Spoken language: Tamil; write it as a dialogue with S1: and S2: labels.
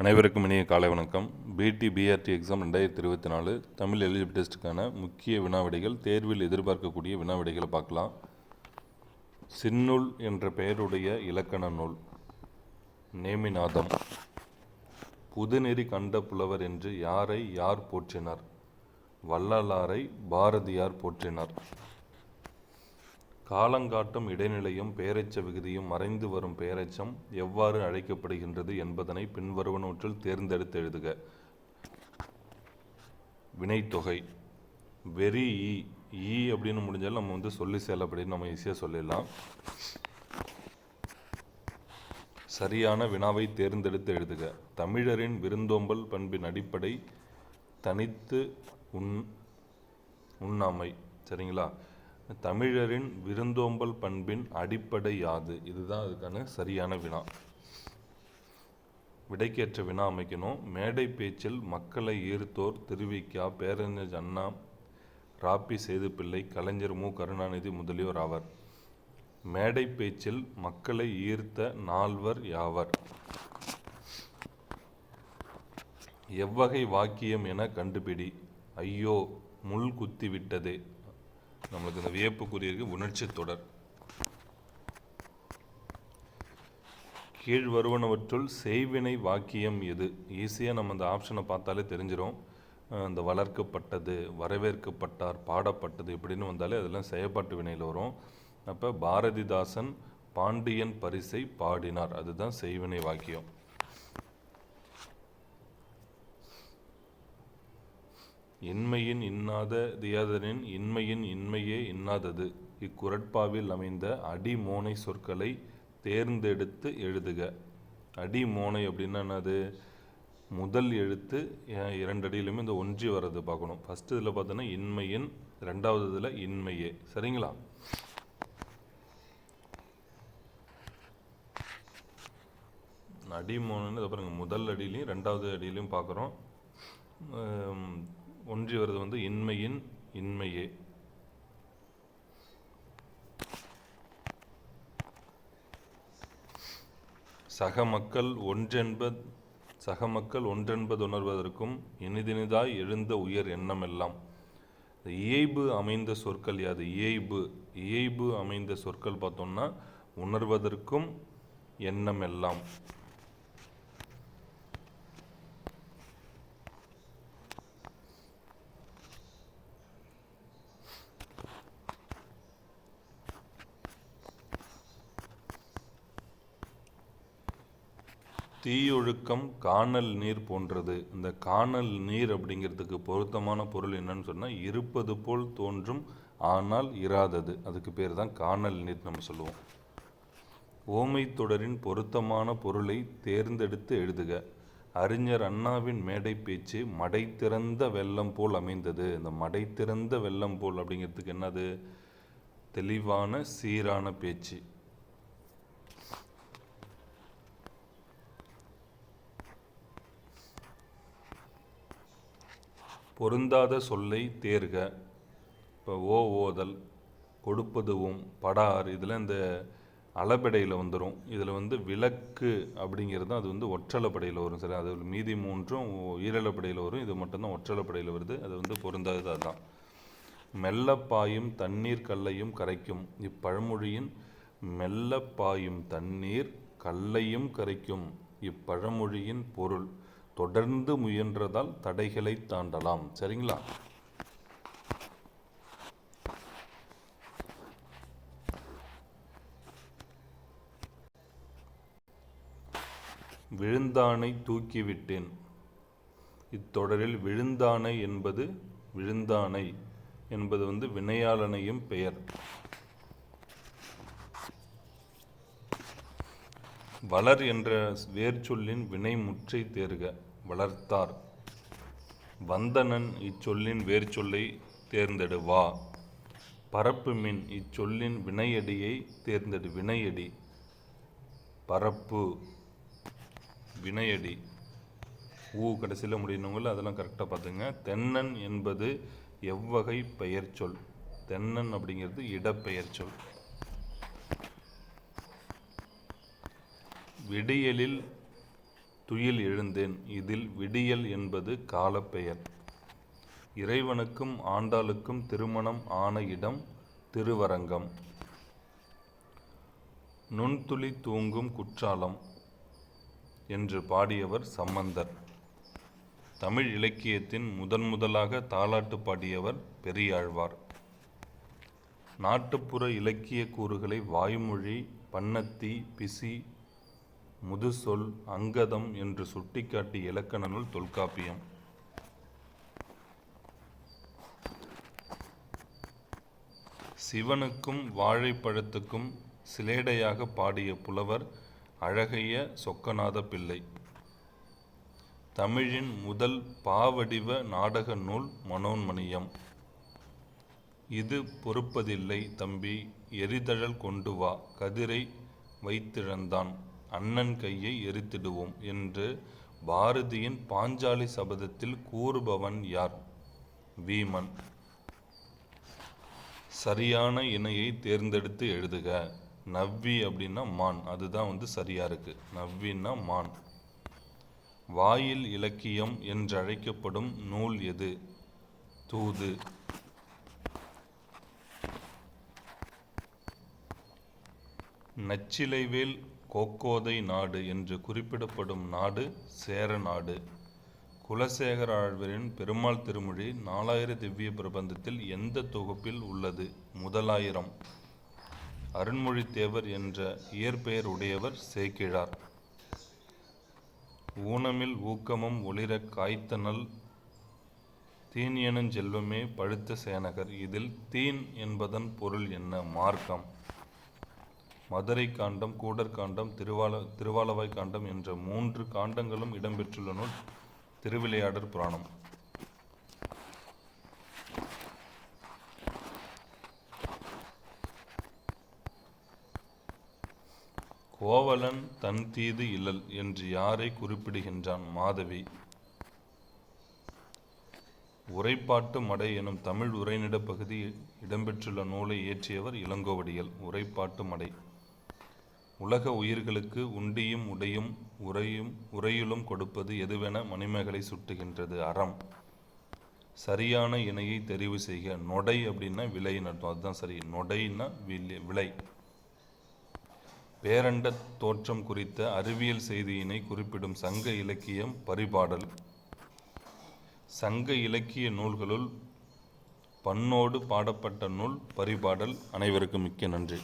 S1: அனைவருக்கும் இனிய காலை வணக்கம். பிடி பிஆர்டி எக்ஸாம் ரெண்டாயிரத்தி இருபத்தி நாலு தமிழ் எலிஜிபிள் டெஸ்ட்டுக்கான முக்கிய வினாவிடைகள் தேர்வில் எதிர்பார்க்கக்கூடிய வினாவிடைகளை பார்க்கலாம். சின்னூல் என்ற பெயருடைய இலக்கண நூல் நேமிநாதம். புதுநெறி கண்ட புலவர் என்று யாரை யார் போற்றினார்? வள்ளலாரை பாரதியார் போற்றினார். காலங்காட்டும் இடைநிலையும் பெயரெச்ச விகுதியும் மறைந்து வரும் பெயரெச்சம் எவ்வாறு அழைக்கப்படுகின்றது என்பதனை பின்வருவனவற்றில் தேர்ந்தெடுத்து எழுதுக. வினைத்தொகை. வெரி ஈ ஈ அப்படின்னு முடிஞ்சாலும் நம்ம வந்து சொல்லி சேல் அப்படின்னு நம்ம ஈஸியாக சொல்லிடலாம். சரியான வினாவை தேர்ந்தெடுத்து எழுதுக. தமிழரின் விருந்தோம்பல் பண்பின் அடிப்படை தனித்து உண் உண்ணாமை. சரிங்களா? தமிழரின் விருந்தோம்பல் பண்பின் அடிப்படை யாது? இதுதான் அதுக்கான சரியான வினா. விடைக்கேற்ற வினா அமைக்கணும். மேடை பேச்சில் மக்களை ஈர்த்தோர் திருவிக்கா பேரறிஞர் அண்ணா ராப்பி சேதுப்பிள்ளை கலைஞர் மு. கருணாநிதி முதலியோர் ஆவர். மேடை பேச்சில் மக்களை ஈர்த்த நால்வர் யாவர்? எவ்வகை வாக்கியம் என கண்டுபிடி. ஐயோ முள் குத்தி விட்டதே நம்மளுக்கு இந்த வியப்புக்குரிய உணர்ச்சி தொடர். கீழ் வருவனவற்றுள் செய்வினை வாக்கியம் எது? ஈஸியாக நம்ம அந்த ஆப்ஷனை பார்த்தாலே தெரிஞ்சிடும் இந்த வளர்க்கப்பட்டது வரவேற்கப்பட்டார் பாடப்பட்டது இப்படின்னு வந்தாலே அதெல்லாம் செயற்பாட்டு வினையில் வரும். அப்போ பாரதிதாசன் பாண்டியன் பரிசை பாடினார். அதுதான் செய்வினை வாக்கியம். இன்மையின் இன்னாத தியாதனின் இன்மையின் இன்மையே இன்னாதது. இக்குரட்பாவில் அமைந்த அடிமோனை சொற்களை தேர்ந்தெடுத்து எழுதுக. அடிமோனை அப்படின்னா என்னது? முதல் எழுத்து இரண்டு அடியிலுமே இந்த ஒன்றி வர்றது பார்க்கணும். ஃபஸ்ட்டு இதில் பார்த்தோன்னா இன்மையின் ரெண்டாவது இதில் இன்மையே. சரிங்களா? அடிமோனன்னு பாருங்க. முதல் அடியிலையும் ரெண்டாவது அடியிலையும் பார்க்குறோம். ஒன்றி வருது வந்து இன்மையின் இன்மையே. சக மக்கள் ஒன்றென்பது சக மக்கள் ஒன்றென்பது உணர்வதற்கும் இனிதினிதாய் எழுந்த உயர் எண்ணமெல்லாம். இயைபு அமைந்த சொற்கள் யாது? இயைபு. இயைபு அமைந்த சொற்கள் பார்த்தோம்னா உணர்வதற்கும் எண்ணம் எல்லாம். தீயொழுக்கம் காணல் நீர் போன்றது. இந்த காணல் நீர் அப்படிங்கிறதுக்கு பொருத்தமான பொருள் என்னன்னு சொன்னால் இருப்பது போல் தோன்றும் ஆனால் இராதது. அதுக்கு பேர் தான் காணல் நீர் நம்ம சொல்லுவோம். ஓமை தொடரின் பொருத்தமான பொருளை தேர்ந்தெடுத்து எழுதுக. அறிஞர் அண்ணாவின் மேடை பேச்சு மடை திறந்த வெள்ளம் போல் அமைந்தது. இந்த மடை திறந்த வெள்ளம் போல் அப்படிங்கிறதுக்கு என்னது? தெளிவான சீரான பேச்சு. பொருந்தாத சொல்லை தேர்க. இப்போ ஓ ஓதல் கொடுப்பதுவும் படார் இதில் இந்த அளபெடையில் வந்துடும் இதில் வந்து விளக்கு அப்படிங்கிறது அது வந்து ஒற்றளப்படையில் வரும். சரி அது மீதி மூன்றும் ஈரலப்படையில் வரும். இது மட்டும்தான் ஒற்றளப்படையில் வருது. அது வந்து பொருந்தாதது அதுதான். மெல்ல பாயும் தண்ணீர் கல்லையும் கரைக்கும். இப்பழமொழியின் மெல்ல பாயும் தண்ணீர் கல்லையும் கரைக்கும். இப்பழமொழியின் பொருள். தொடர்ந்து முயன்றதால் தடைகளை தாண்டலாம். சரிங்களா? விழுந்தானை தூக்கிவிட்டேன். இத்தொடரில் விழுந்தானை என்பது விழுந்தானை என்பது வந்து வினையாளனையும் பெயர். வளர் என்ற வேர்ச்சொல்லின் வினை முற்றை தேர்க வளர்த்தார். வந்தனன் இச்சொல்லின் வேர்ச்சொல்லை தேர்ந்தெடு வா. பரப்பு மின் இச்சொல்லின் வினையடியை தேர்ந்தெடு வினையடி. பரப்பு வினையடி. ஊ கடைசியில் முடியணுங்கள அதெல்லாம் கரெக்டாக பார்த்துங்க. தென்னன் என்பது எவ்வகை பெயர்ச்சொல். தென்னன் அப்படிங்கிறது இடப்பெயர்ச்சொல். விடியலில் துயில் எழுந்தேன். இதில் விடியல் என்பது காலப்பெயர். இறைவனுக்கும் ஆண்டாளுக்கும் திருமணம் ஆன இடம் திருவரங்கம். நுண்துளி தூங்கும் குற்றாலம் என்று பாடியவர் சம்பந்தர். தமிழ் இலக்கியத்தின் முதன் முதலாக தாலாட்டு பாடியவர் பெரியாழ்வார். நாட்டுப்புற இலக்கிய கூறுகளை வாய்மொழி பண்ணத்தி பிசி முதுசொல் அங்கதம் என்று சுட்டிக்காட்டி இலக்கண நூல் தொல்காப்பியம். சிவனுக்கும் வாழைப்பழத்துக்கும் சிலேடையாக பாடிய புலவர் அழகைய சொக்கநாத பிள்ளை. தமிழின் முதல் பாவடிவ நாடக நூல் மனோன்மணியம். இது பொறுப்பதில்லை தம்பி எரிதழல் கொண்டு வா கதிரை வைத்திழந்தான். அண்ணன் கையை எரித்திடுவோம் என்று பாரதியின் பாஞ்சாலி சபதத்தில் கூறுபவன் யார்? வீமன். சரியான இணையை தேர்ந்தெடுத்து எழுதுக. நவ்வி அப்படின்னா மான். அதுதான் வந்து சரியா இருக்கு. நவ்வின்னா மான். வாயில் இலக்கியம் என்றழைக்கப்படும் நூல் எது? தூது. நச்சிலைவேல் கோக்கோதை நாடு என்று குறிப்பிடப்படும் நாடு சேர நாடு குலசேகர ஆழ்வரின் பெருமாள் திருமொழி நாலாயிர திவ்ய பிரபந்தத்தில் எந்த தொகுப்பில் உள்ளது? முதலாயிரம். அருண்மொழித்தேவர் என்ற இயற்பெயர் உடையவர் சேக்கிழார். ஊனமில் ஊக்கமும் ஒளிர காய்த்தனல் தீன் எனும் செல்வமே பழுத்த சேனகர். இதில் தீன் என்பதன் பொருள் என்ன? மார்க்கம். மதுரை காண்டம் கூடர் காண்டம் திருவால திருவாலவாய் காண்டம் என்ற மூன்று காண்டங்களும் இடம்பெற்றுள்ள நூல் திருவிளையாடற் புராணம். கோவலன் தன் தீது இல்லல் என்று யாரை குறிப்பிடுகின்றான் மாதவி? உரைப்பாட்டு மடை எனும் தமிழ் உரைநடை பகுதி இடம்பெற்றுள்ள நூலை இயற்றியவர் இளங்கோவடிகள் உரைப்பாட்டு மடை. உலக உயிர்களுக்கு உண்டியும் உடையும் உறையும் உறையுளும் கொடுப்பது எதுவென மணிமேகலை சுட்டுகின்றது அறம். சரியான இணையை தெரிவு செய்க. நொடை அப்படின்னா விலைன்னு அர்த்தம். அதுதான் சரி. நொடைன்னா விலை விலை. பேரண்ட தோற்றம் குறித்த அறிவியல் செய்தியினை குறிப்பிடும் சங்க இலக்கியம் பரிபாடல். சங்க இலக்கிய நூல்களுள் பண்ணோடு பாடப்பட்ட நூல் பரிபாடல். அனைவருக்கும் மிக்க நன்றி.